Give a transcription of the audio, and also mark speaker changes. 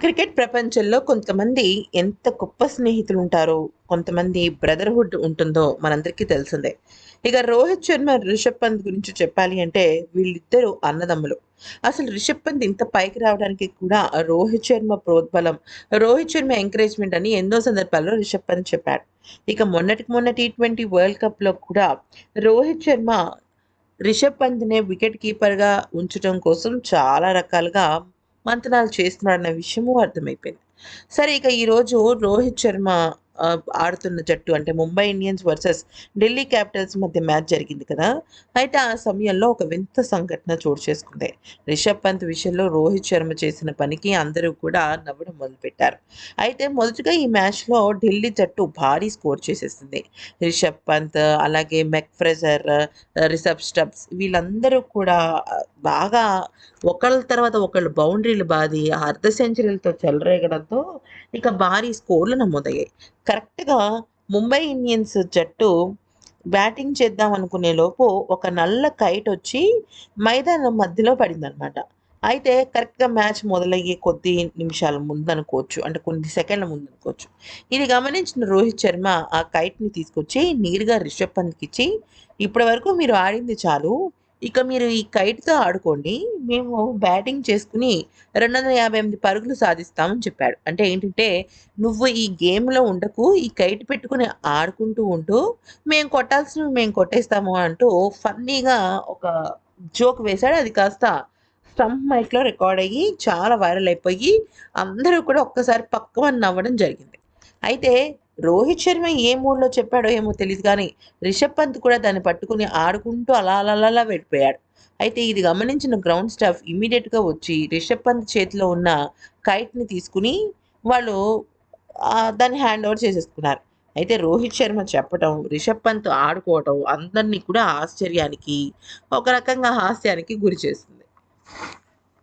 Speaker 1: Cricket ప్రపంచంలో కొంతమంది ఎంత గొప్ప స్నేహితులు ఉంటారో కొంతమంది బ్రదర్హుడ్ ఉంటుందో మనందరికీ తెలిసిందే. ఇక రోహిత్ శర్మ రిషబ్ పంత్ గురించి చెప్పాలి అంటే వీళ్ళిద్దరూ అన్నదమ్ములు. అసలు రిషబ్ పంత్ ఇంత పైకి రావడానికి కూడా రోహిత్ శర్మ ప్రోద్బలం రోహిత్ శర్మ ఎంకరేజ్మెంట్ అని ఎన్నో సందర్భాల్లో రిషబ్ పంత్ చెప్పాడు. ఇక మొన్నటికి మొన్న టీ ట్వంటీ వరల్డ్ కప్లో కూడా రోహిత్ శర్మ రిషబ్ పంత్నే వికెట్ కీపర్గా ఉంచడం కోసం చాలా రకాలుగా మంతనాలు చేస్తున్నాడన్న విషయము అర్థమైపోయింది. సరే ఇక ఈరోజు రోహిత్ శర్మ ఆడుతున్న జట్టు అంటే Mumbai Indians versus Delhi Capitals మధ్య మ్యాచ్ జరిగింది కదా. అయితే ఆ సమయంలో ఒక వింత సంఘటన చోటు చేసుకుంది. రిషబ్ పంత్ విషయంలో రోహిత్ శర్మ చేసిన పనికి అందరూ కూడా నవ్వడం మొదలుపెట్టారు. అయితే మొదటగా ఈ మ్యాచ్లో ఢిల్లీ జట్టు భారీ స్కోర్ చేసేసింది. రిషబ్ పంత్ అలాగే మెక్ ఫ్రెజర్ రిషబ్ స్టబ్స్ వీళ్ళందరూ కూడా బాగా ఒకళ్ళ తర్వాత ఒకళ్ళు బౌండరీలు బాది అర్ధ సెంచరీలతో చెలరేగడంతో ఇక భారీ స్కోర్లు నమోదయ్యాయి. కరెక్ట్గా ముంబై ఇండియన్స్ జట్టు బ్యాటింగ్ చేద్దాం అనుకునే లోపు ఒక నల్ల కైట్ వచ్చి మైదానం మధ్యలో పడిందనమాట అయితే కరెక్ట్గా మ్యాచ్ మొదలయ్యే కొద్ది నిమిషాల ముందు అనుకోవచ్చు అంటే కొన్ని సెకండ్ల ముందు అనుకోవచ్చు ఇది గమనించిన రోహిత్ శర్మ ఆ కైట్ని తీసుకొచ్చి నీరుగా రిషబ్ పంత్కి ఇచ్చి ఇప్పటి వరకు మీరు ఆడింది చాలు ఇక మీరు ఈ కైట్తో ఆడుకోండి. మేము బ్యాటింగ్ చేసుకుని రెండు వందల యాభై ఎనిమిది పరుగులు సాధిస్తామని చెప్పాడు. అంటే ఏంటంటే నువ్వు ఈ గేమ్లో ఉండకు ఈ కైట్ పెట్టుకుని ఆడుకుంటూ ఉంటూ మేము కొట్టాల్సినవి మేము కొట్టేస్తాము అంటూ ఫన్నీగా ఒక జోక్ వేశాడు. అది కాస్త స్టంప్ మైక్లో రికార్డ్ అయ్యి చాలా వైరల్ అయిపోయి అందరూ కూడా ఒక్కసారి పక్కవని నవ్వడం జరిగింది. అయితే రోహిత్ శర్మ ఏ మూడ్లో చెప్పాడో ఏమో తెలియదు కానీ రిషబ్ పంత్ కూడా దాన్ని పట్టుకుని ఆడుకుంటూ అలా అలా వెళ్ళిపోయాడు. అయితే ఇది గమనించిన గ్రౌండ్ స్టాఫ్ ఇమీడియట్గా వచ్చి రిషబ్ పంత్ చేతిలో ఉన్న కైట్ని తీసుకుని వాళ్ళు దాన్ని హ్యాండ్ ఓవర్ చేసేసుకున్నారు. అయితే రోహిత్ శర్మ చెప్పటం రిషబ్ పంత్ ఆడుకోవటం అందరినీ కూడా ఆశ్చర్యానికి ఒక రకంగా హాస్యానికి గురి చేస్తుంది